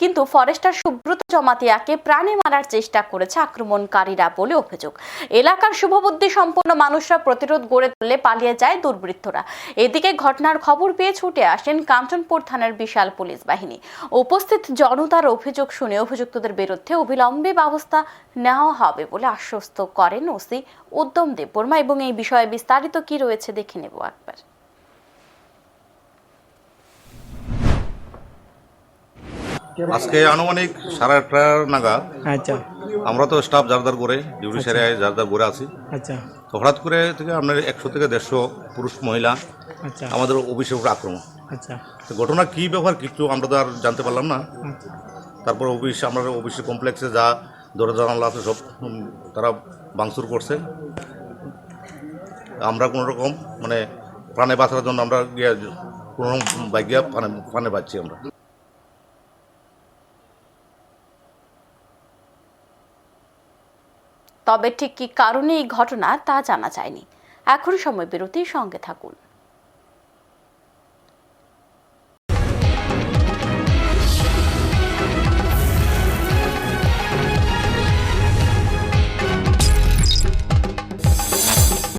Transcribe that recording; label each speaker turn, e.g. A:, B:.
A: কিন্তু ফরেস্টার সুব্রত জমাতিয়াকে প্রাণে মারার চেষ্টা করেছে আক্রমণকারীরা বলে অভিযোগ। এলাকার শুভবুদ্ধি সম্পন্ন মানুষরা প্রতিরোধ গড়ে তুললে পালিয়ে যায় দুর্বৃত্তরা। এদিকে ঘটনার খবর পেয়ে ছুটে আসেন কাঞ্চনপুর থানার বিশাল পুলিশ বাহিনী। উপস্থিত জনতার অভিযোগ শুনে অভিযুক্তদের বিরুদ্ধে অবিলম্বে ব্যবস্থা নেওয়া হবে বলে আশ্বস্ত করেন ওসি উদ্যম দেববর্মা এবং এই বিষয়ে বিস্তারিত কি রয়েছে দেখে নেব একবার।
B: আজকে আনুমানিক সাড়ে আটটা নাগাদ
C: আচ্ছা।
B: আমরা তো স্টাফ যারদার করে ডিউটি সেরে যারদার করে আছি।
C: আচ্ছা।
B: তো হঠাৎ করে থেকে আপনার একশো থেকে দেড়শো পুরুষ মহিলা
C: আচ্ছা।
B: আমাদের অফিসের উপর আক্রমণ।
C: আচ্ছা।
B: তো ঘটনা কী ব্যাপার কিছু আমরা তো আর জানতে পারলাম না।
C: আচ্ছা।
B: তারপর অফিস আমরা অফিসের কমপ্লেক্সে যা দরজা জানালা আছে সব তারা ভাঙচুর করছে। আমরা কোনো রকম মানে প্রাণে বাঁচার জন্য আমরা গিয়ে কোনো রকম বাইক গিয়ে প্রাণে প্রাণে বাঁচছি আমরা।
A: তবে ঠিক কি কারণে এই ঘটনা তা জানা যায়নি। এখন সময় বিরতির সঙ্গে থাকুন।